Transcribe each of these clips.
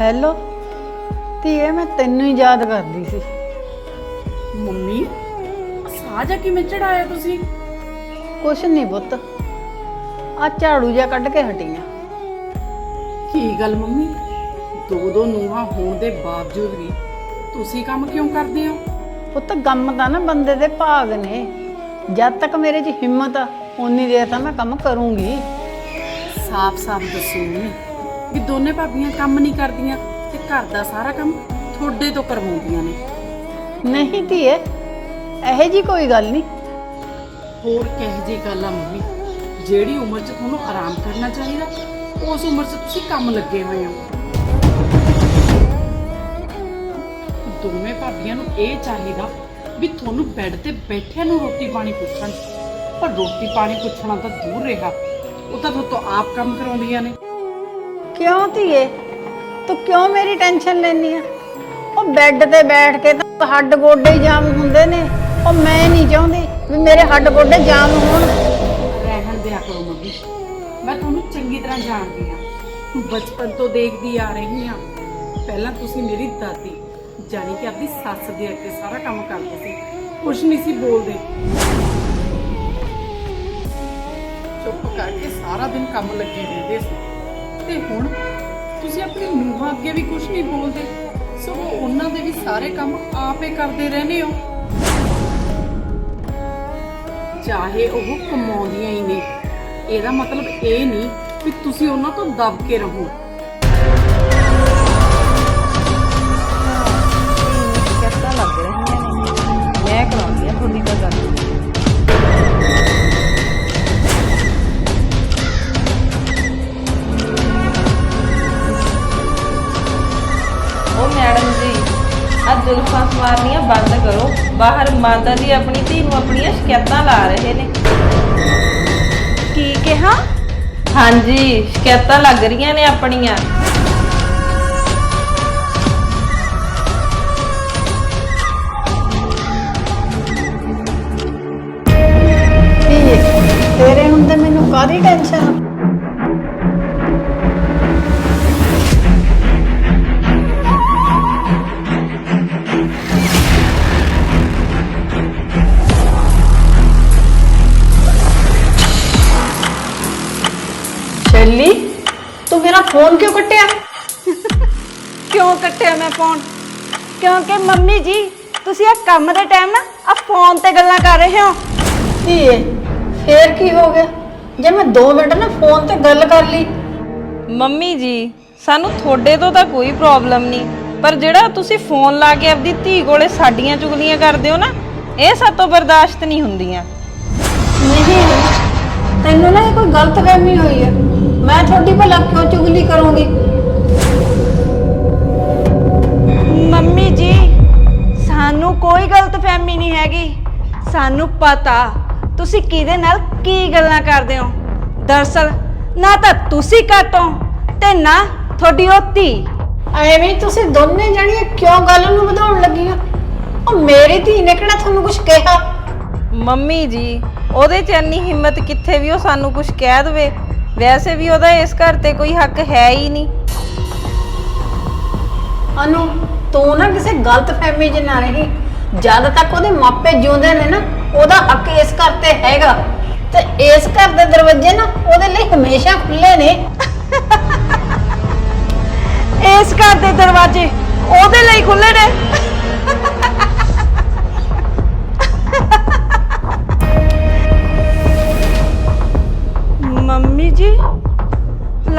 Hello. ਧੀਏ ਮੈਂ ਤੈਨੂੰ ਹੀ ਯਾਦ ਕਰਦੀ ਸੀ। ਮੰਮੀ ਸਾਜਾ ਕਿਵੇਂ ਚੜਾਇਆ ਤੁਸੀਂ? ਕੁਛ ਨਹੀਂ ਪੁੱਤ। ਆ ਝਾੜੂ ਜਿਹਾ ਕੱਢ ਕੇ ਹਟੀਆਂ ਕੀ ਗੱਲ ਮੰਮੀ? ਦੋ ਦੋ ਨੂੰਹਾਂ ਹੋਣ ਦੇ ਬਾਵਜੂਦ ਵੀ ਤੁਸੀਂ ਕੰਮ ਕਿਉਂ ਕਰਦੇ ਹੋ? ਪੁੱਤ ਕੰਮ ਤਾਂ ਨਾ ਬੰਦੇ ਦੇ ਭਾਗ ਨੇ। ਜਦ ਤੱਕ ਮੇਰੇ 'ਚ ਹਿੰਮਤ ਆ ਉਨੀ ਦੇਰ ਤਾਂ ਮੈਂ ਕੰਮ ਕਰੂੰਗੀ। ਸਾਫ਼-ਸਾਫ਼ ਦੱਸੋ ਮੰਮੀ। ਵੀ ਦੋਨੇ ਭਾਬੀਆਂ ਕੰਮ ਨਹੀਂ ਕਰਦੀਆਂ ਤੇ ਘਰ ਦਾ ਸਾਰਾ ਕੰਮ ਤੁਹਾਡੇ ਤੋਂ ਕਰਵਾਉਂਦੀਆਂ ਨੇ। ਨਹੀਂ ਧੀਏ ਇਹੋ ਜੀ ਕੋਈ ਗੱਲ ਨਹੀਂ। ਹੋਰ ਕਿਹੋ ਜਿਹੀ ਗੱਲ ਆ ਮੰਮੀ? ਜਿਹੜੀ ਉਮਰ 'ਚ ਤੁਹਾਨੂੰ ਆਰਾਮ ਕਰਨਾ ਚਾਹੀਦਾ ਉਸ ਉਮਰ 'ਚ ਤੁਸੀਂ ਕੰਮ ਲੱਗੇ ਹੋਏ ਹੋ। ਦੋਵੇਂ ਭਾਬੀਆਂ ਨੂੰ ਇਹ ਚਾਹੀਦਾ ਵੀ ਤੁਹਾਨੂੰ ਬੈੱਡ ਤੇ ਬੈਠਿਆਂ ਨੂੰ ਰੋਟੀ ਪਾਣੀ ਪੁੱਛਣ। ਪਰ ਰੋਟੀ ਪਾਣੀ ਪੁੱਛਣਾ ਤਾਂ ਦੂਰ ਰਿਹਾ। ਉਹ ਤਾਂ ਤੁਹਾਡੇ ਤੋਂ ਆਪ ਕੰਮ ਕਰਾਉਂਦੀਆਂ ਨੇ। ਕਿਉਂ ਧੀਏ? ਤੂੰ ਕਿਉਂ ਮੇਰੀ ਟੈਨਸ਼ਨ ਲੈਨੀ ਆ? ਉਹ ਬੈੱਡ ਤੇ ਬੈਠ ਕੇ ਤਾਂ ਹੱਡ ਗੋਡੇ ਜਾਮ ਹੁੰਦੇ ਨੇ। ਉਹ ਮੈਂ ਨਹੀਂ ਚਾਹੁੰਦੀ ਵੀ ਮੇਰੇ ਹੱਡ ਗੋਡੇ ਜਾਮ ਹੋਣ। ਰਹਿਣ ਦਿਆ ਕਰੋ ਮੰਮੀ। ਮੈਂ ਤੁਹਾਨੂੰ ਚੰਗੀ ਤਰ੍ਹਾਂ ਜਾਣਦੀ ਹਾਂ ਬਚਪਨ ਤੋਂ ਦੇਖਦੀ ਆ ਰਹੀ ਹਾਂ ਪਹਿਲਾਂ ਤੁਸੀਂ ਮੇਰੀ ਦਾਦੀ ਜਾਨੀ ਕਿ ਆਪਣੀ ਸੱਸ ਦੇ ਅੱਗੇ ਸਾਰਾ ਕੰਮ ਕਰਦੇ ਸੀ। ਕੁਛ ਨਹੀਂ ਸੀ ਬੋਲਦੇ। ਚੁੱਪ ਕਰਕੇ ਸਾਰਾ ਦਿਨ ਕੰਮ ਲੱਗੇ ਰਹਿੰਦੇ ਸੀ। ਤੇ ਹੁਣ ਤੁਸੀਂ ਆਪਣੀ ਨੂੰਹਾਂ ਅੱਗੇ ਵੀ ਕੁਛ ਨਹੀਂ ਬੋਲਦੇ। ਸਗੋਂ ਉਹਨਾਂ ਦੇ ਵੀ ਸਾਰੇ ਕੰਮ ਆਪੇ ਕਰਦੇ ਰਹਿੰਦੇ ਹੋ। ਚਾਹੇ ਉਹ ਕਮਾਉਂਦੀਆਂ ਹੀ ਨੇ। ਇਹਦਾ ਮਤਲਬ ਇਹ ਨਹੀਂ ਵੀ ਤੁਸੀਂ ਉਹਨਾਂ ਤੋਂ ਦਬ ਕੇ ਰਹੋ। ਬਾਹਰ ਮਾਤਾ ਜੀ ਆਪਣੀ ਧੀ ਨੂੰ ਆਪਣੀਆਂ ਸ਼ਿਕਾਇਤਾਂ ਲਾ ਰਹੇ ਨੇ। ਕੀ ਕਿਹਾ? ਹਾਂਜੀ ਸ਼ਿਕਾਇਤਾਂ ਲੱਗ ਰਹੀਆਂ ਨੇ ਆਪਣੀਆਂ। ਤੇਰੇ ਹੁੰਦੇ ਮੈਨੂੰ ਕਾਦੀ ਟੈਨਸ਼ਨ? ਫੋਨ ਕਿਉਂ ਕੱਟਿਆ? ਕਿਉਂ ਕੱਟਿਆ ਮੈਂ ਫੋਨ? ਕਿਉਂਕਿ ਮੰਮੀ ਜੀ ਤੁਸੀਂ ਆ ਕੰਮ ਦੇ ਟਾਈਮ ਨਾ ਆ ਫੋਨ ਤੇ ਗੱਲਾਂ ਕਰ ਰਹੇ ਹੋ। ਧੀਏ ਫੇਰ ਕੀ ਹੋ ਗਿਆ? ਜੇ ਮੈਂ 2 ਮਿੰਟ ਨਾ ਫੋਨ ਤੇ ਗੱਲ ਕਰ ਲਈ। ਮੰਮੀ ਜੀ ਸਾਨੂੰ ਤੁਹਾਡੇ ਤੋਂ ਤਾਂ ਕੋਈ ਪ੍ਰੋਬਲਮ ਨਹੀਂ। ਪਰ ਜਿਹੜਾ ਤੁਸੀਂ ਫੋਨ ਲਾ ਕੇ ਆਪਦੀ ਧੀ ਕੋਲੇ ਸਾਡੀਆਂ ਚੁਗਲੀਆਂ ਕਰਦੇ ਹੋ ਨਾ ਇਹ ਸਾਤੋਂ ਬਰਦਾਸ਼ਤ ਨਹੀਂ ਹੁੰਦੀਆਂ। ਨਹੀਂ ਤੈਨੂੰ ਨਾ ਇਹ ਕੋਈ ਗਲਤ ਫਹਿਮੀ ਹੋਈ ਹੈ। ਮੈਂ ਤੁਹਾਡੀ ਭਲਾ ਕਿਉਂ ਚੁਗਲੀ ਕਰੂੰਗੀ? ਮੰਮੀ ਜੀ ਸਾਨੂੰ ਕੋਈ ਗਲਤਫਹਿਮੀ ਨਹੀਂ ਹੈਗੀ। ਸਾਨੂੰ ਪਤਾ ਤੁਸੀਂ ਕਿਹਦੇ ਨਾਲ ਕੀ ਗੱਲਾਂ ਕਰਦੇ ਹੋ? ਦਰਸਲ ਨਾ ਤਾਂ ਤੁਸੀਂ ਕਾਟੋ ਤੇ ਨਾ ਤੁਹਾਡੀ ਉਹ ਧੀ। ਐਵੇਂ ਤੁਸੀਂ ਦੋਨੇ ਜਣੀਆਂ ਕਿਉਂ ਗੱਲ ਨੂੰ ਵਧਾਉਣ ਲੱਗੀਆਂ? ਉਹ ਮੇਰੀ ਧੀ ਨੇ ਕਿਹੜਾ ਤੁਹਾਨੂੰ ਕੁਝ ਕਿਹਾ? ਮੰਮੀ ਜੀ ਉਹਦੇ 'ਚ ਇੰਨੀ ਹਿੰਮਤ ਕਿੱਥੇ ਵੀ ਉਹ ਸਾਨੂੰ ਕੁਝ ਕਹਿ ਦੇਵੇ? ਵੈਸੇ ਵੀ ਉਹਦਾ ਇਸ ਘਰ ਤੇ ਕੋਈ ਹੱਕ ਹੈ ਹੀ ਨਹੀਂ। ਅਨੂ ਤੂੰ ਨਾ ਕਿਸੇ ਗਲਤ ਫਹਿਮੀ 'ਚ ਨਾ ਰਹੀ ਜਦ ਤੱਕ ਉਹਦੇ ਮਾਪੇ ਜਿਉਂਦੇ ਨੇ ਨਾ ਉਹਦਾ ਹੱਕ ਇਸ ਘਰ ਤੇ ਹੈਗਾ। ਤੇ ਇਸ ਘਰ ਦੇ ਦਰਵਾਜ਼ੇ ਨਾ ਉਹਦੇ ਲਈ ਹਮੇਸ਼ਾ ਖੁੱਲੇ ਨੇ। ਇਸ ਘਰ ਦੇ ਦਰਵਾਜ਼ੇ ਉਹਦੇ ਲਈ ਖੁੱਲੇ ਨੇ।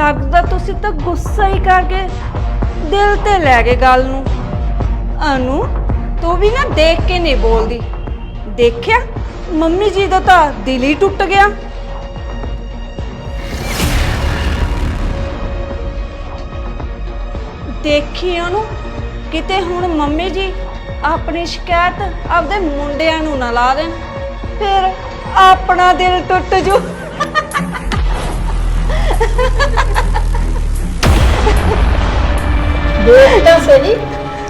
ਲੱਗਦਾ ਤੁਸੀਂ ਤਾਂ ਗੁੱਸਾ ਹੀ ਕਰਕੇ ਦਿਲ ਤੇ ਲੈ ਗਏ ਗੱਲ ਨੂੰ। ਅਨੂ, ਤੂੰ ਵੀ ਨਾ ਦੇਖ ਕੇ ਨਹੀਂ ਬੋਲਦੀ। ਦੇਖਿਆ? ਮੰਮੀ ਜੀ ਦਾ ਤਾਂ ਦਿਲ ਹੀ ਟੁੱਟ ਗਿਆ। ਦੇਖੀ ਉਹਨੂੰ? ਕਿਤੇ ਹੁਣ ਮੰਮੀ ਜੀ ਆਪਣੀ ਸ਼ਿਕਾਇਤ ਆਪਦੇ ਮੁੰਡਿਆਂ ਨੂੰ ਨਾ ਲਾ ਦੇਣ। ਫਿਰ ਆਪਣਾ ਦਿਲ ਟੁੱਟ ਜੂ। ਦੇਖ ਤਾਂ ਸਹੀ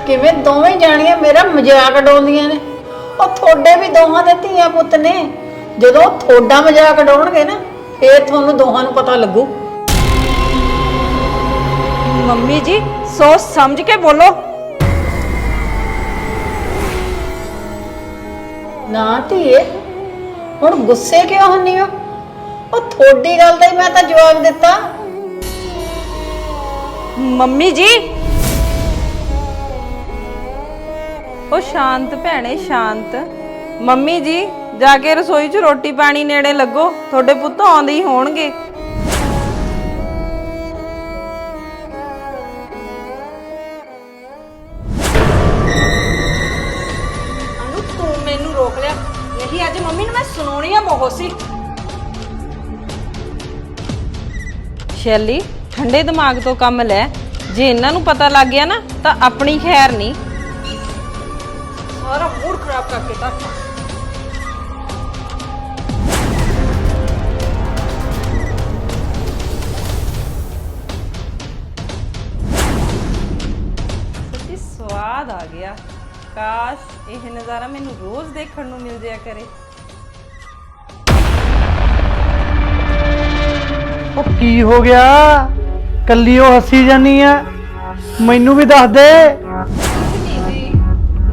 ਕਿਵੇਂ ਦੋਵੇਂ ਜਾਣੀਆਂ ਮੇਰਾ ਮਜ਼ਾਕ ਉਡਾਉਂਦੀਆਂ ਨੇ? ਉਹ ਤੁਹਾਡੇ ਵੀ ਦੋਹਾਂ ਦੇ ਧੀਆਂ ਪੁੱਤ ਨੇ। ਜਦੋਂ ਉਹ ਤੁਹਾਡਾ ਮਜ਼ਾਕ ਉਡਾਉਣਗੇ ਨਾ ਫੇਰ ਤੁਹਾਨੂੰ ਦੋਹਾਂ ਨੂੰ ਪਤਾ ਲੱਗੂ। ਮੰਮੀ ਜੀ ਸੋਚ ਸਮਝ ਕੇ ਬੋਲੋ। ਨਾ ਧੀਏ ਹੁਣ ਗੁੱਸੇ ਕਿਉਂ ਹੁੰਨੀ ਹੋ ਉਹ ਥੋੜੀ ਗੱਲ ਦਾ ਹੀ ਮੈਂ ਤਾਂ ਜਵਾਬ ਦਿੱਤਾ। ਮੰਮੀ ਜੀ। ਉਹ ਸ਼ਾਂਤ ਭੈਣੇ ਸ਼ਾਂਤ। ਮੰਮੀ ਜੀ ਜਾ ਕੇ ਰਸੋਈ 'ਚ ਰੋਟੀ ਪਾਣੀ ਨੇੜੇ ਲੱਗੋ ਤੁਹਾਡੇ ਪੁੱਤ ਆਉਂਦੇ ਹੀ ਹੋਣਗੇ। ਅਨੂ ਤੂੰ ਮੈਨੂੰ ਰੋਕ ਲਿਆ। ਨਹੀਂ ਅੱਜ ਮੰਮੀ ਨੂੰ ਮੈਂ ਸੁਣਾਉਣੀ ਆ ਬਹੁਤ ਸੀ। ਸ਼ੈਲੀ, ਠੰਡੇ ਦਿਮਾਗ ਤੋਂ ਕੰਮ ਲੈ। ਜੇ ਇਹਨਾਂ ਨੂੰ ਪਤਾ ਲੱਗ ਗਿਆ ਨਾ, ਤਾਂ ਆਪਣੀ ਖੈਰ ਨਹੀਂ ਸਾਰਾ ਮੂਡ ਖਰਾਬ ਕਰਕੇ ਤਾਂ। ਸਵਾਦ ਆ ਗਿਆ। ਕਾਸ਼ ਇਹ ਨਜ਼ਾਰਾ ਮੈਨੂੰ ਰੋਜ਼ ਦੇਖਣ ਨੂੰ ਮਿਲ ਜਾਇਆ ਕਰੇ। ਉਹ ਕੀ ਹੋ ਗਿਆ? ਕੱਲੀ ਉਹ ਹੱਸੀ ਜਾਨੀ ਆ। ਮੈਨੂੰ ਵੀ ਦੱਸ ਦੇ। ਜੀ।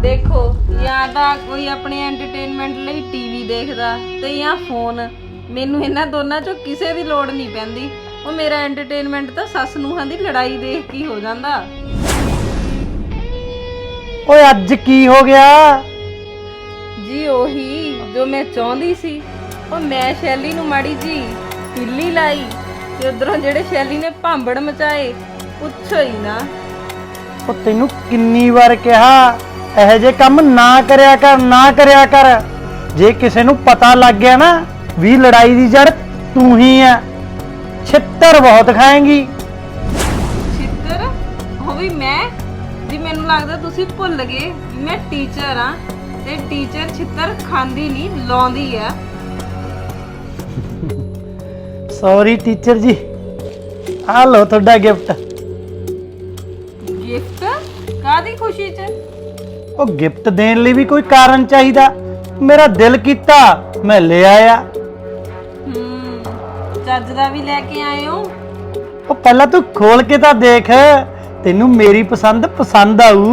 ਦੇਖੋ ਜਾਂ ਤਾਂ ਕੋਈ ਆਪਣੇ ਐਂਟਰਟੇਨਮੈਂਟ ਲਈ ਟੀਵੀ ਦੇਖਦਾ ਤੇ ਜਾਂ ਫੋਨ ਮੈਨੂੰ ਇਹਨਾਂ ਦੋਨਾਂ ਚੋਂ ਕਿਸੇ ਦੀ ਲੋੜ ਨਹੀਂ ਪੈਂਦੀ। ਉਹ ਮੇਰਾ ਐਂਟਰਟੇਨਮੈਂਟ ਤਾਂ ਸੱਸ ਨੂੰਹਾਂ ਦੀ ਲੜਾਈ ਦੇਖ ਕੇ ਹੀ ਹੋ ਜਾਂਦਾ। ਓਏ ਅੱਜ ਕੀ ਹੋ ਗਿਆ? ਜੀ ਉਹੀ ਜੋ ਮੈਂ ਚਾਹੁੰਦੀ ਸੀ। ਉਹ ਮੈਂ ਸ਼ੈਲੀ ਨੂੰ ਮਾੜੀ ਜੀ ਪਿੱਲੀ ਲਾਈ। ਤੇ ਉਧਰੋਂ ਜਿਹੜੇ ਸ਼ੈਲੀ ਨੇ ਭਾਂਬੜ ਮਚਾਏ ਪੁੱਛੋ ਹੀ ਨਾ। ਉਹ ਤੈਨੂੰ ਕਿੰਨੀ ਵਾਰ ਕਿਹਾ ਇਹੋ ਜੇ ਕੰਮ ਨਾ ਕਰਿਆ ਕਰ ਨਾ ਕਰਿਆ ਕਰ। ਜੇ ਕਿਸੇ ਨੂੰ ਪਤਾ ਲੱਗ ਗਿਆ ਨਾ ਵੀ ਲੜਾਈ ਦੀ ਜੜ ਤੂੰ ਹੀ ਆ ਛਿੱਤਰ ਬਹੁਤ ਖਾਏਂਗੀ। ਛਿੱਤਰ? ਉਹ ਵੀ ਮੈਂ? ਜੀ ਮੈਨੂੰ ਲੱਗਦਾ ਤੁਸੀਂ ਭੁੱਲ ਗਏ ਵੀ ਮੈਂ ਟੀਚਰ ਆ ਤੇ ਟੀਚਰ ਛਿੱਤਰ ਖਾਂਦੀ ਨਹੀਂ ਲਾਉਂਦੀ ਆ। ਸੌਰੀ ਟੀਚਰ ਜੀ ਆ ਲਓ ਤੁਹਾਡਾ ਗਿਫਟ ਗਿਫਟ ਕਾਦੀ ਖੁਸ਼ੀ ਚ? ਉਹ ਗਿਫਟ ਦੇਣ ਲਈ ਵੀ ਕੋਈ ਕਾਰਨ ਚਾਹੀਦਾ। ਮੇਰਾ ਦਿਲ ਕੀਤਾ ਮੈਂ ਲੈ ਆਇਆ। ਹੂੰ ਚੱਜ ਦਾ ਵੀ ਲੈ ਕੇ ਆਏ ਹੋ। ਉਹ ਪਹਿਲਾਂ ਤੂੰ ਖੋਲ ਕੇ ਤਾਂ ਦੇਖ ਤੈਨੂੰ ਮੇਰੀ ਪਸੰਦ ਪਸੰਦ ਆਊ।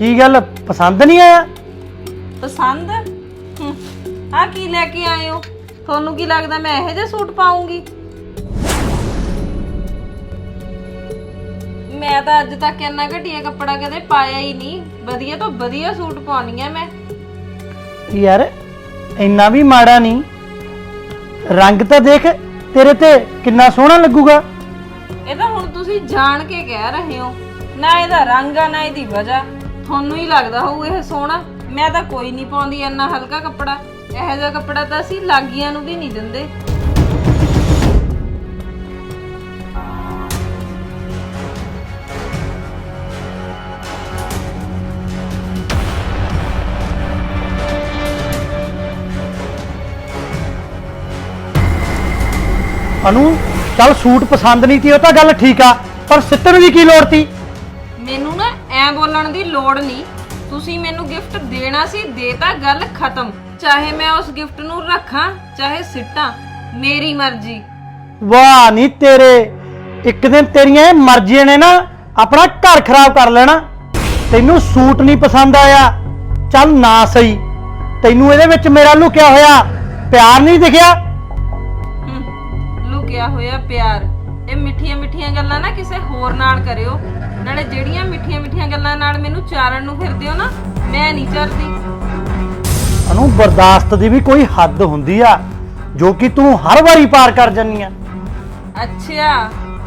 ਕੀ ਗੱਲ ਪਸੰਦ ਨਹੀਂ ਆਇਆ? ਪਸੰਦ? ਆ ਕੀ ਲੈ ਕੇ ਆਏ ਹੋ? ਤੁਹਾਨੂੰ ਕੀ ਲੱਗਦਾ ਮੈਂ ਇਹੋ ਜਿਹਾ ਸੂਟ ਪਾਉਂਗੀ? ਮੈਂ ਤਾਂ ਅੱਜ ਤੱਕ ਇੰਨਾ ਘਟੀਆ ਕੱਪੜਾ ਕਦੇ ਪਾਇਆ ਹੀ ਨਹੀਂ। ਵਧੀਆ ਤੋਂ ਵਧੀਆ ਸੂਟ ਪਾਉਣੀ ਆ ਮੈਂ। ਯਾਰ ਇੰਨਾ ਵੀ ਮਾੜਾ ਨਹੀਂ। ਰੰਗ ਤਾਂ ਦੇਖ ਤੇਰੇ ਤੇ ਕਿੰਨਾ ਸੋਹਣਾ ਲੱਗੂਗਾ। ਇਹ ਤਾਂ ਹੁਣ ਤੁਸੀਂ ਜਾਣ ਕੇ ਕਹਿ ਰਹੇ ਹੋ। ਨਾ ਇਹਦਾ ਰੰਗ ਆ ਨਾ ਇਹਦੀ ਵਜ੍ਹਾ। ਤੁਹਾਨੂੰ ਹੀ ਲੱਗਦਾ ਹੋਊ ਇਹ ਸੋਹਣਾ। ਮੈਂ ਤਾਂ ਕੋਈ ਨਹੀਂ ਪਾਉਂਦੀ ਇੰਨਾ ਹਲਕਾ ਕੱਪੜਾ। ਇਹੋ ਜਿਹਾ ਕੱਪੜਾ ਤਾਂ ਅਸੀਂ ਲਾਗੀਆਂ ਨੂੰ ਵੀ ਨਹੀਂ ਦਿੰਦੇ। ਅਨੂ, ਚੱਲ ਸੂਟ ਪਸੰਦ ਨਹੀਂ ਤੀ ਉਹ ਤਾਂ ਗੱਲ ਠੀਕ ਆ, ਪਰ ਸਿੱਟਣ ਦੀ ਕੀ ਲੋੜ ਸੀ? ਐ ਬੋਲਣ ਦੀ ਲੋੜ ਨਹੀਂ। ਤੁਸੀਂ ਮੈਨੂੰ ਗਿਫਟ ਦੇਣਾ ਸੀ ਦੇਤਾ ਗੱਲ ਖਤਮ। ਚਾਹੇ ਮੈਂ ਉਸ ਗਿਫਟ ਨੂੰ ਰੱਖਾਂ ਚਾਹੇ ਸਿੱਟਾਂ ਮੇਰੀ ਮਰਜ਼ੀ। ਵਾਹ ਨਹੀਂ ਤੇਰੇ। ਇੱਕ ਦਿਨ ਤੇਰੀਆਂ ਇਹ ਮਰਜ਼ੀਆਂ ਨੇ ਨਾ ਆਪਣਾ ਘਰ ਖਰਾਬ ਕਰ ਲੈਣਾ। ਤੈਨੂੰ ਸੂਟ ਨਹੀਂ ਪਸੰਦ ਆਇਆ। ਚੱਲ ਨਾ ਸਹੀ। ਤੈਨੂੰ ਇਹਦੇ ਵਿੱਚ ਮੇਰਾ ਲੁਕਿਆ ਹੋਇਆ ਪਿਆਰ ਨਹੀਂ ਦਿਖਿਆ? ਹਮ, ਲੁਕਿਆ ਹੋਇਆ ਪਿਆਰ। ਇਹ ਮਿੱਠੀਆਂ ਮਿੱਠੀਆਂ ਗੱਲਾਂ ਨਾ ਕਿਸੇ ਹੋਰ ਨਾਲ ਕਰਿਓ। ਨਾਲੇ ਜਿਹੜੀਆਂ ਮਿੱਠੀਆਂ ਮਿੱਠੀਆਂ ਗੱਲਾਂ ਨਾਲ ਮੈਨੂੰ ਚਾਰਨ ਨੂੰ ਫਿਰਦੇ ਹੋ ਨਾ ਮੈਂ ਨਹੀਂ ਚਰਦੀ। ਅਨੂ ਬਰਦਾਸ਼ਤ ਦੀ ਵੀ ਕੋਈ ਹੱਦ ਹੁੰਦੀ ਆ ਜੋ ਕਿ ਤੂੰ ਹਰ ਵਾਰੀ ਪਾਰ ਕਰ ਜੰਨੀ ਆ। ਅੱਛਾ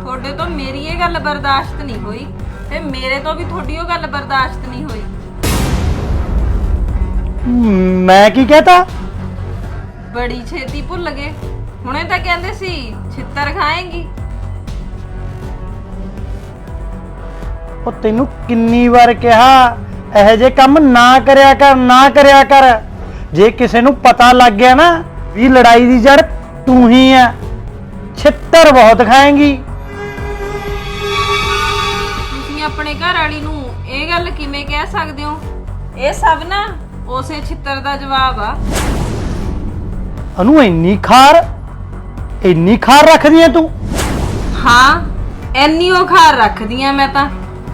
ਤੁਹਾਡੇ ਤੋਂ ਮੇਰੀ ਇਹ ਗੱਲ ਬਰਦਾਸ਼ਤ ਨਹੀਂ ਹੋਈ ਤੇ ਮੇਰੇ ਤੋਂ ਵੀ ਤੁਹਾਡੀ ਉਹ ਗੱਲ ਬਰਦਾਸ਼ਤ ਨਹੀਂ ਹੋਈ। ਮੈਂ ਕੀ ਕਹਤਾ? ਬੜੀ ਛੇਤੀ ਭੁੱਲ ਗਏ। ਹੁਣੇ ਤਾਂ ਕਹਿੰਦੇ ਸੀ ਛਿੱਤਰ ਖਾਏਂਗੀ। ਉਹ ਤੈਨੂੰ ਕਿੰਨੀ ਵਾਰ ਕਿਹਾ ਇਹੋ ਜੇ ਕੰਮ ਨਾ ਕਰਿਆ ਕਰ ਨਾ ਕਰਿਆ ਕਰ। ਜੇ ਕਿਸੇ ਨੂੰ ਪਤਾ ਲੱਗ ਗਿਆ ਨਾ ਵੀ ਲੜਾਈ ਦੀ ਜੜ ਤੂੰ ਹੀ ਆ ਛਿੱਤਰ ਬਹੁਤ ਖਾਏਂਗੀ। ਤੁਸੀਂ ਆਪਣੇ ਘਰ ਵਾਲੀ ਨੂੰ ਇਹ ਗੱਲ ਕਿਵੇਂ ਕਹਿ ਸਕਦੇ ਹੋ? ਇਹ ਸਭ ਨਾ ਉਸੇ ਛਿੱਤਰ ਦਾ ਜਵਾਬ ਆ। ਅਨੂ ਇੰਨੀ ਖਾਰ ਇੰਨੀ ਖਾਰ ਰੱਖਦੀ ਐ ਤੂੰ? ਹਾਂ ਐਨੀ ਉਹ ਖਾਰ ਰੱਖਦੀ ਆ ਮੈਂ ਤਾਂ।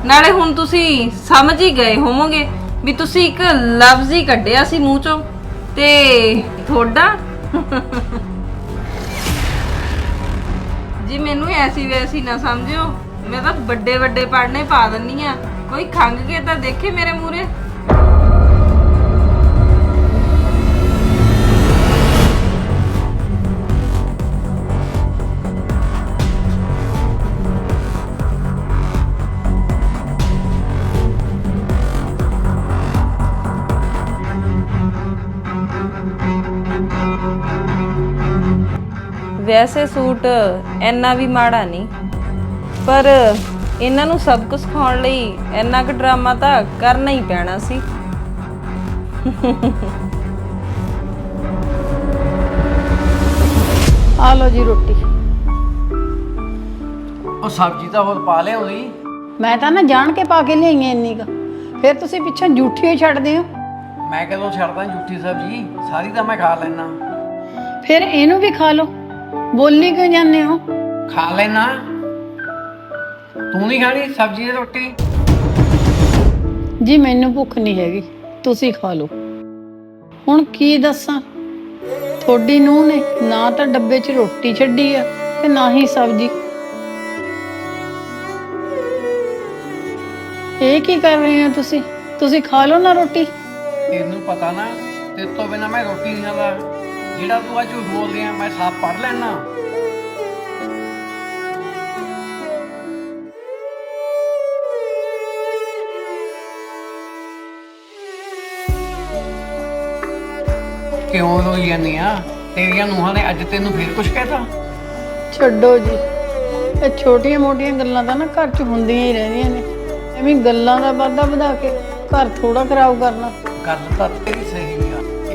ਨਾਲੇ ਹੁਣ ਤੁਸੀਂ ਸਮਝ ਹੀ ਗਏ ਹੋਵੋਗੇ ਵੀ ਤੁਸੀਂ ਇੱਕ ਲਫ਼ਜ਼ ਹੀ ਕੱਢਿਆ ਸੀ ਮੂੰਹ ਚੋਂ ਤੇ ਤੁਹਾਡਾ ਜੀ ਮੈਨੂੰ ਐਸੀ ਵੈਸੀ ਨਾ ਸਮਝਿਓ। ਮੈਂ ਤਾਂ ਵੱਡੇ ਵੱਡੇ ਪੜਨੇ ਪਾ ਦਿੰਨੀ ਆ। ਕੋਈ ਖੰਗ ਕੇ ਤਾਂ ਦੇਖੇ ਮੇਰੇ ਮੂਰੇ ਵੈਸੇ ਸੂਟ ਇੰਨਾ ਵੀ ਮਾੜਾ ਨਹੀਂ ਪਰ ਇਹਨਾਂ ਨੂੰ ਸਬਕ ਸਿਖਾਉਣ ਲਈ ਇੰਨਾ ਕੁ ਡਰਾਮਾ ਤਾਂ ਕਰਨਾ ਹੀ ਪੈਣਾ ਸੀ। ਆ ਲਓ ਜੀ ਰੋਟੀ। ਉਹ ਸਬਜ਼ੀ ਤਾਂ ਹੋਰ ਪਾ ਲਿਆਉਂਦੀ ਮੈਂ ਤਾਂ ਨਾ ਜਾਣ ਕੇ ਪਾ ਕੇ ਲਿਆਈ ਐ ਇੰਨੀ ਕੁ। ਫਿਰ ਤੁਸੀਂ ਪਿੱਛੋਂ ਝੂਠੀ ਹੋਈ ਛੱਡਦੇ ਹੋ। ਮੈਂ ਕਦੋਂ ਛੱਡਦਾ ਝੂਠੀ ਸਬਜ਼ੀ ਸਾਰੀ ਤਾਂ ਮੈਂ ਖਾ ਲੈਣਾ ਫਿਰ ਇਹਨੂੰ ਵੀ ਖਾ ਲਓ। ਬੋਲੀ ਕਿਉਂ ਜਾਂਦੇ ਹੋ? ਖਾ ਲੈਣਾ। ਤੂੰ ਨਹੀਂ ਖਾਣੀ ਸਬਜ਼ੀ ਤੇ ਰੋਟੀ? ਜੀ ਮੈਨੂੰ ਭੁੱਖ ਨਹੀਂ ਹੈਗੀ। ਤੁਸੀਂ ਖਾ ਲਓ। ਹੁਣ ਕੀ ਦੱਸਾਂ? ਤੁਹਾਡੀ ਨੂੰਹ ਨੇ ਨਾ ਤਾਂ ਡੱਬੇ 'ਚ ਰੋਟੀ ਛੱਡੀ ਆ ਤੇ ਨਾ ਹੀ ਸਬਜ਼ੀ। ਇਹ ਕੀ ਕਰ ਰਹੇ ਹੋ ਤੁਸੀਂ? ਤੁਸੀਂ ਖਾ ਲਓ ਨਾ ਰੋਟੀ। ਤੈਨੂੰ ਪਤਾ ਨਾ ਤੇਰੇ ਤੋਂ ਬਿਨਾ ਮੈਂ ਰੋਟੀ ਨਹੀਂ ਖਾਂਦਾ। ਜਿਹੜਾ ਤੂੰ ਝੂਠ ਬੋਲਦੀ ਆ ਮੈਂ ਸਾਫ਼ ਪੜ ਲੈਣਾ ਕਿਉਂ ਰੋਈ ਜਾਂਦੀ ਆ? ਤੇਰੀਆਂ ਨੂੰਹਾਂ ਨੇ ਅੱਜ ਤੈਨੂੰ ਫੇਰ ਕੁਝ ਕਹਿਤਾ? ਛੱਡੋ ਜੀ। ਇਹ ਛੋਟੀਆਂ-ਮੋਟੀਆਂ ਗੱਲਾਂ ਤਾਂ ਨਾ ਘਰ 'ਚ ਹੁੰਦੀਆਂ ਹੀ ਰਹਿੰਦੀਆਂ ਨੇ। ਐਵੇਂ ਗੱਲਾਂ ਦਾ ਵਾਧਾ ਵਧਾ ਕੇ ਘਰ ਥੋੜਾ ਖਰਾਬ ਕਰਨਾ। ਗੱਲ ਤਾਂ ਤੇਰੀ ਸਹੀ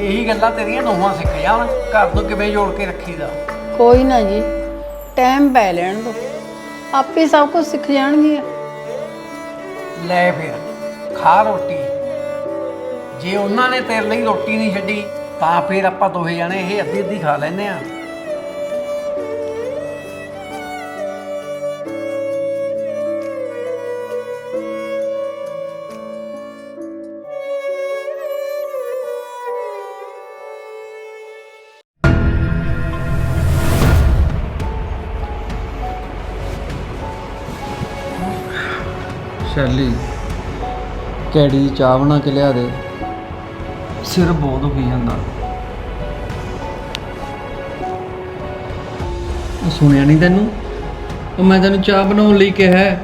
ਇਹੀ ਗੱਲਾਂ ਤੇਰੀਆਂ ਨੂੰਹਾਂ ਸਿੱਖ ਜਾਣ ਘਰ ਨੂੰ ਕਿਵੇਂ ਜੋੜ ਕੇ ਰੱਖੀਦਾ? ਕੋਈ ਨਾ ਜੀ ਟਾਈਮ ਪੈ ਲੈਣ ਦੋ। ਆਪੇ ਸਭ ਕੁਝ ਸਿੱਖ ਜਾਣਗੀਆਂ। ਲੈ ਫਿਰ ਖਾ ਰੋਟੀ। ਜੇ ਉਹਨਾਂ ਨੇ ਤੇਰੇ ਲਈ ਰੋਟੀ ਨਹੀਂ ਛੱਡੀ ਤਾਂ ਫਿਰ ਆਪਾਂ ਦੋਹੇ ਜਾਣੇ ਇਹ ਅੱਧੀ ਅੱਧੀ ਖਾ ਲੈਨੇ ਆ ਸ਼ੈਲੀ। ਕੈੜੀ ਚਾਹ ਬਣਾ ਕੇ ਲਿਆ ਦੇ। ਸਿਰ ਬਹੁਤ ਦੁਖੀ ਜਾਂਦਾ। ਉਹ ਸੁਣਿਆ ਨਹੀਂ ਤੈਨੂੰ? ਉਹ ਮੈਂ ਤੈਨੂੰ ਚਾਹ ਬਣਾਉਣ ਲਈ ਕਿਹਾ ਹੈ।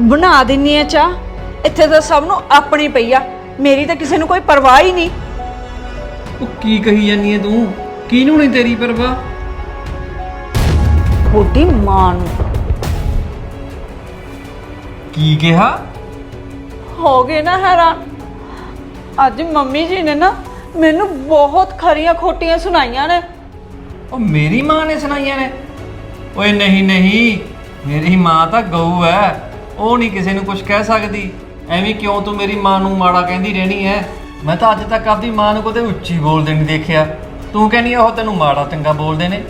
ਬਣਾ ਦਿੰਨੀ ਆ ਚਾਹ। ਇੱਥੇ ਤਾਂ ਸਭ ਨੂੰ ਆਪਣੀ ਪਈ ਆ। ਮੇਰੀ ਤਾਂ ਕਿਸੇ ਨੂੰ ਕੋਈ ਪਰਵਾਹ ਹੀ ਨਹੀਂ। ਉਹ ਕੀ ਕਹੀ ਜਾਨੀ ਹੈ ਤੂੰ? ਕਿਹਨੂੰ ਨਹੀਂ ਤੇਰੀ ਪਰਵਾਹ? ਤੁਹਾਡੀ ਮਾਂ ਨੂੰ ਕੀ ਕਿਹਾ? ਹੋ ਗਏ ਨਾ ਹੈਰਾਨ। ਅੱਜ ਮੰਮੀ ਜੀ ਨੇ ਨਾ ਮੈਨੂੰ ਬਹੁਤ ਖਰੀਆਂ ਖੋਟੀਆਂ ਸੁਣਾਈਆਂ ਨੇ। ਉਹ ਮੇਰੀ ਮਾਂ ਨੇ ਸੁਣਾਈਆਂ ਨੇ? ਓਏ ਨਹੀਂ ਨਹੀਂ ਮੇਰੀ ਮਾਂ ਤਾਂ ਗਊ ਹੈ ਉਹ ਨਹੀਂ ਕਿਸੇ ਨੂੰ ਕੁਝ ਕਹਿ ਸਕਦੀ। ਐਵੇਂ ਕਿਉਂ ਤੂੰ ਮੇਰੀ ਮਾਂ ਨੂੰ ਮਾੜਾ ਕਹਿੰਦੀ ਰਹਿਣੀ ਹੈ ਮੈਂ ਤਾਂ ਅੱਜ ਤੱਕ ਆਪਦੀ ਮਾਂ ਨੂੰ ਕਦੇ ਉੱਚੀ ਬੋਲਦੇ ਨਹੀਂ ਦੇਖਿਆ। ਤੂੰ ਕਹਿੰਦੀ ਉਹ ਤੈਨੂੰ ਮਾੜਾ ਚੰਗਾ ਬੋਲਦੇ ਨੇ।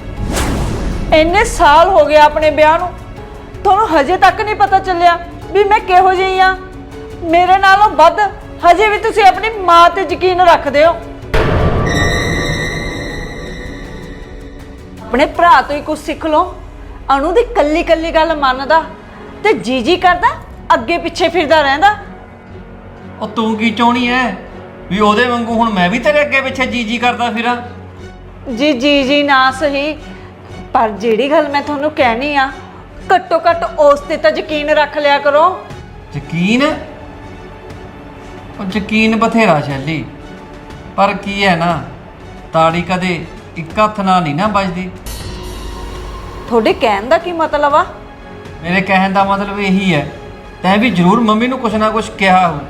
ਇੰਨੇ ਸਾਲ ਹੋ ਗਏ ਆਪਣੇ ਵਿਆਹ ਨੂੰ। ਤੁਹਾਨੂੰ ਹਜੇ ਤੱਕ ਨਹੀਂ ਪਤਾ ਚੱਲਿਆ। ਵੀ ਮੈਂ ਕਿਹੋ ਜਿਹੀ ਆ? ਮੇਰੇ ਨਾਲੋਂ ਵੱਧ ਹਜੇ ਵੀ ਤੁਸੀਂ ਆਪਣੀ ਮਾਂ ਤੇ ਯਕੀਨ ਰੱਖਦੇ ਹੋ। ਆਪਣੇ ਭਰਾ ਤੋਂ ਹੀ ਕੁਝ ਸਿੱਖ ਲਓ। ਅਣੂ ਦੀ ਕੱਲੀ ਕੱਲੀ ਗੱਲ ਮੰਨਦਾ ਤੇ ਜੀ ਜੀ ਕਰਦਾ ਅੱਗੇ ਪਿੱਛੇ ਫਿਰਦਾ ਰਹਿੰਦਾ। ਉਹ ਤੂੰ ਕੀ ਚਾਹਣੀ ਐ? ਵੀ ਉਹਦੇ ਵਾਂਗੂ ਹੁਣ ਮੈਂ ਵੀ ਤੇਰੇ ਅੱਗੇ ਪਿੱਛੇ ਜੀ ਜੀ ਕਰਦਾ ਫਿਰਾਂ? ਜੀ ਜੀ ਜੀ ਨਾ ਸਹੀ ਪਰ ਜਿਹੜੀ ਗੱਲ ਮੈਂ ਤੁਹਾਨੂੰ ਕਹਿਣੀ ਆ ਘੱਟੋ ਘੱਟ ਉਸ ਤੇ ਤਾਂ ਯਕੀਨ ਰੱਖ ਲਿਆ ਕਰੋ। ਯਕੀਨ? ਉਹ ਯਕੀਨ ਬਥੇਰਾ ਸ਼ੈਲੀ। ਪਰ ਕੀ ਹੈ ਨਾ ਤਾੜੀ ਕਦੇ ਇੱਕ ਹੱਥ ਨਾਲ ਨਹੀਂ ਨਾ ਵੱਜਦੀ। ਤੁਹਾਡੇ ਕਹਿਣ ਦਾ ਕੀ ਮਤਲਬ ਆ? ਮੇਰੇ ਕਹਿਣ ਦਾ ਮਤਲਬ ਇਹੀ ਹੈ ਤੈਂ ਵੀ ਜ਼ਰੂਰ ਮੰਮੀ ਨੂੰ ਕੁਛ ਨਾ ਕੁਛ ਕਿਹਾ ਹੋ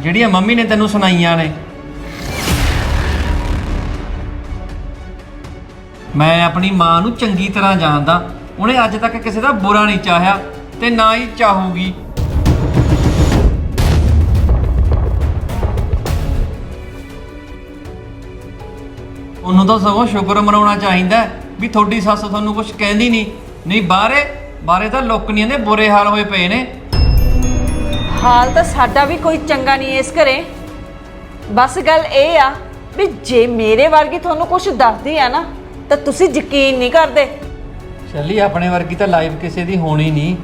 ਜਿਹੜੀਆਂ ਮੰਮੀ ਨੇ ਤੈਨੂੰ ਸੁਣਾਈਆਂ ਨੇ। ਮੈਂ ਆਪਣੀ ਮਾਂ ਨੂੰ ਚੰਗੀ ਤਰ੍ਹਾਂ ਜਾਣਦਾ ਉਹਨੇ ਅੱਜ ਤੱਕ ਕਿਸੇ ਦਾ ਬੁਰਾ ਨਹੀਂ ਚਾਹਿਆ ਤੇ ਨਾ ਹੀ ਚਾਹੂਗੀ। ਉਹਨੂੰ ਤਾਂ ਸਗੋਂ ਸ਼ੁਕਰ ਮਨਾਉਣਾ ਚਾਹੀਦਾ ਵੀ ਤੁਹਾਡੀ ਸੱਸ ਤੁਹਾਨੂੰ ਕੁਝ ਕਹਿੰਦੀ ਨਹੀਂ। ਨਹੀਂ, ਬਾਹਰੇ ਬਾਹਰੇ ਤਾਂ ਲੋਕਣੀਆਂ ਦੇ ਬੁਰੇ ਹਾਲ ਹੋਏ ਪਏ ਨੇ। ਹਾਲ ਤਾਂ ਸਾਡਾ ਵੀ ਕੋਈ ਚੰਗਾ ਨਹੀਂ ਇਸ ਘਰੇ। ਬਸ ਗੱਲ ਇਹ ਆ ਵੀ ਜੇ ਮੇਰੇ ਵਰਗੀ ਤੁਹਾਨੂੰ ਕੁਝ ਦੱਸਦੀ ਆ ਨਾ, ਤਾਂ ਤੁਸੀਂ ਯਕੀਨ ਨਹੀਂ ਕਰਦੇ। ਚੱਲੀ, ਆਪਣੇ ਵਰਗੀ ਤਾਂ ਲਾਈਫ ਕਿਸੇ ਦੀ ਹੋਣੀ ਨਹੀਂ।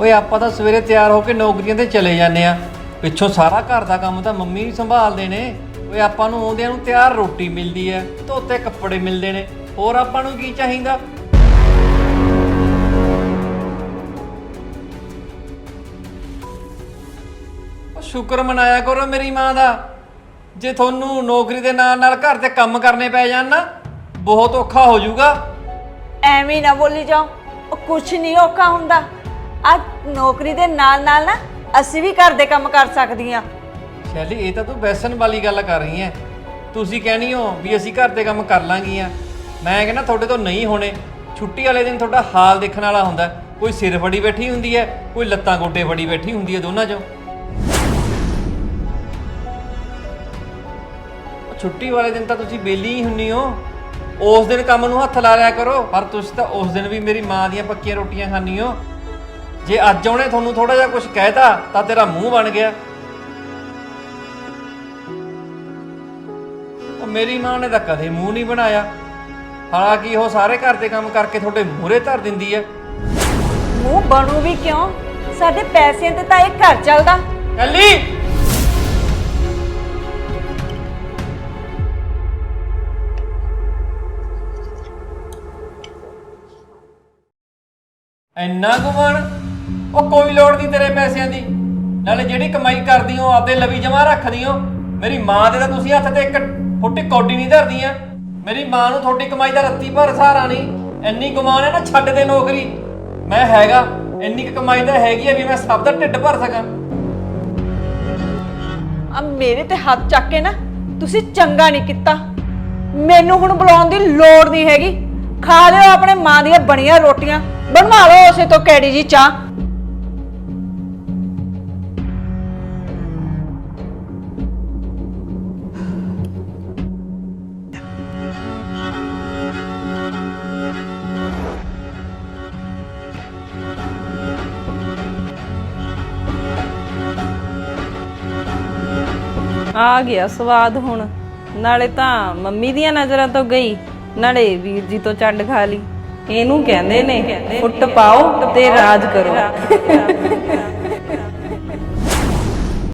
ਓਏ, ਆਪਾਂ ਤਾਂ ਸਵੇਰੇ ਤਿਆਰ ਹੋ ਕੇ ਨੌਕਰੀਆਂ ਤੇ ਚਲੇ ਜਾਂਦੇ ਆ ਪਿੱਛੋਂ ਸਾਰਾ ਘਰ ਦਾ ਕੰਮ ਤਾਂ ਮੰਮੀ ਹੀ ਸੰਭਾਲਦੇ ਨੇ। ਓਏ, ਆਪਾਂ ਨੂੰ ਆਉਂਦਿਆਂ ਨੂੰ ਤਿਆਰ ਰੋਟੀ ਮਿਲਦੀ ਹੈ, ਧੋਤੇ ਕੱਪੜੇ ਮਿਲਦੇ ਨੇ। ਹੋਰ ਆਪਾਂ ਨੂੰ ਕੀ ਚਾਹੀਦਾ? ਉਹ ਸ਼ੁਕਰ ਮਨਾਇਆ ਕਰੋ ਮੇਰੀ ਮਾਂ ਦਾ। ਜੇ ਤੁਹਾਨੂੰ ਨੌਕਰੀ ਦੇ ਨਾਲ ਨਾਲ ਘਰ ਤੇ ਕੰਮ ਕਰਨੇ ਪੈ ਜਾਣ ਨਾ, ਬਹੁਤ ਔਖਾ ਹੋ ਜਾਊਗਾ। ਐਵੇਂ ਹੀ ਨਾ ਬੋਲੀ ਜਾਓ। ਉਹ ਕੁਝ ਨਹੀਂ ਔਖਾ ਹੁੰਦਾ। ਆ ਨੌਕਰੀ ਦੇ ਨਾਲ ਨਾਲ ਨਾ ਅਸੀਂ ਵੀ ਘਰ ਦੇ ਕੰਮ ਕਰ ਸਕਦੀਆਂ। ਸ਼ੈਲੀ, ਇਹ ਤਾਂ ਤੂੰ ਬੈਸਨ ਵਾਲੀ ਗੱਲ ਕਰ ਰਹੀ ਐ। ਤੁਸੀਂ ਕਹਿਣੀ ਹੋ ਵੀ ਅਸੀਂ ਘਰ ਦੇ ਕੰਮ ਕਰ ਲਾਂਗੀਆਂ। ਮੈਂ ਕਹਿੰਦਾ ਤੁਹਾਡੇ ਤੋਂ ਨਹੀਂ ਹੋਣੇ। ਛੁੱਟੀ ਵਾਲੇ ਦਿਨ ਤੁਹਾਡਾ ਹਾਲ ਦੇਖਣ ਵਾਲਾ ਹੁੰਦਾ। ਹੈ। ਕੋਈ ਸਿਰ ਫੜੀ ਬੈਠੀ ਹੁੰਦੀ ਹੈ ਕੋਈ ਲੱਤਾਂ ਗੋਡੇ ਫੜੀ ਬੈਠੀ ਹੁੰਦੀ ਹੈ ਦੋਨਾਂ ਚੋਂ। ਛੁੱਟੀ ਵਾਲੇ ਦਿਨ ਤਾਂ ਤੁਸੀਂ ਬੇਲੀ ਹੀ ਹੁੰਨੀ ਹੋ। ਉਸ ਦਿਨ ਕੰਮ ਨੂੰ ਹੱਥ ਲਾ ਲਿਆ ਕਰੋ ਪਰ ਤੁਸੀਂ ਤਾਂ ਉਸ ਦਿਨ ਵੀ ਮੇਰੀ ਮਾਂ ਦੀਆਂ ਪੱਕੀਆਂ ਰੋਟੀਆਂ ਖਾਂਦੀ ਹੋ। ਜੇ ਅੱਜ ਉਹਨੇ ਤੁਹਾਨੂੰ ਥੋੜਾ ਜਿਹਾ ਕੁਝ ਕਹਿਤਾ ਤਾਂ ਤੇਰਾ ਮੂੰਹ ਬਣ ਗਿਆ। ਉਹ ਮੇਰੀ ਮਾਂ ਨੇ ਤਾਂ ਕਦੇ ਮੂੰਹ ਨਹੀਂ ਬਣਾਇਆ। ਹਾਲਾਂਕਿ ਉਹ ਸਾਰੇ ਘਰ ਦੇ ਕੰਮ ਕਰਕੇ ਤੁਹਾਡੇ ਮੂਹਰੇ ਧਰ ਦਿੰਦੀ ਹੈ। ਮੂੰਹ ਬਣੂ ਵੀ ਕਿਉਂ? ਸਾਡੇ ਪੈਸਿਆਂ ਤੇ ਤਾਂ ਇਹ ਘਰ ਚੱਲਦਾ। ਕੱਲੀ! ਇੰਨਾ ਗੁਮਾਨ ਉਹ ਕੋਈ ਲੋੜ ਨਹੀਂ ਤੇਰੇ ਪੈਸਿਆਂ ਦੀ। ਨਾਲੇ ਜਿਹੜੀ ਕਮਾਈ ਕਰਦੀ ਹੋ ਆਪਦੇ ਲਵੀ ਜਮਾ ਰੱਖਦੀ ਹੋ ਮੇਰੀ ਮਾਂ ਦੇ ਤਾਂ ਤੁਸੀਂ ਹੱਥ ਤੇ ਇੱਕ ਫੁੱਟੀ ਕੌਡੀ ਨਹੀਂ ਧਰਦੀਆਂ ਮੇਰੀ ਮਾਂ ਨੂੰ ਤੁਹਾਡੀ ਕਮਾਈ ਦਾ ਰੱਤੀ ਭਰ ਸਹਾਰਾ ਨਹੀਂ। ਇੰਨੀ ਗੁਮਾਨ ਹੈ ਨਾ ਛੱਡ ਦੇ ਨੌਕਰੀ। ਮੈਂ ਹੈਗਾ, ਇੰਨੀ ਕੁ ਕਮਾਈ ਤਾਂ ਹੈਗੀ ਆ ਵੀ ਮੈਂ ਸਭ ਦਾ ਢਿੱਡ ਭਰ ਸਕਾਂ। ਆ ਮੇਰੇ ਤੇ ਹੱਥ ਚੱਕ ਕੇ ਨਾ, ਤੁਸੀਂ ਚੰਗਾ ਨਹੀਂ ਕੀਤਾ। ਮੈਨੂੰ ਹੁਣ ਬੁਲਾਉਣ ਦੀ ਲੋੜ ਨਹੀਂ ਹੈਗੀ। ਖਾ ਲਿਓ ਆਪਣੇ ਮਾਂ ਦੀਆਂ ਬਣੀਆਂ ਰੋਟੀਆਂ। ਬਣਵਾ ਲਓ ਉਸੇ ਤੋਂ ਕੈੜੀ ਜੀ ਚਾਹ। ਆ ਗਿਆ ਸਵਾਦ ਹੁਣ। ਨਾਲੇ ਤਾਂ ਮੰਮੀ ਦੀਆਂ ਨਜ਼ਰਾਂ ਤੋਂ ਗਈ। ਨਾਲੇ ਵੀਰ ਜੀ ਤੋਂ ਚੱਡ ਖਾ ਲਈ। ਇਹਨੂੰ ਕਹਿੰਦੇ ਨੇ, ਫੁੱਟ ਪਾਓ ਤੇ ਰਾਜ ਕਰੋ।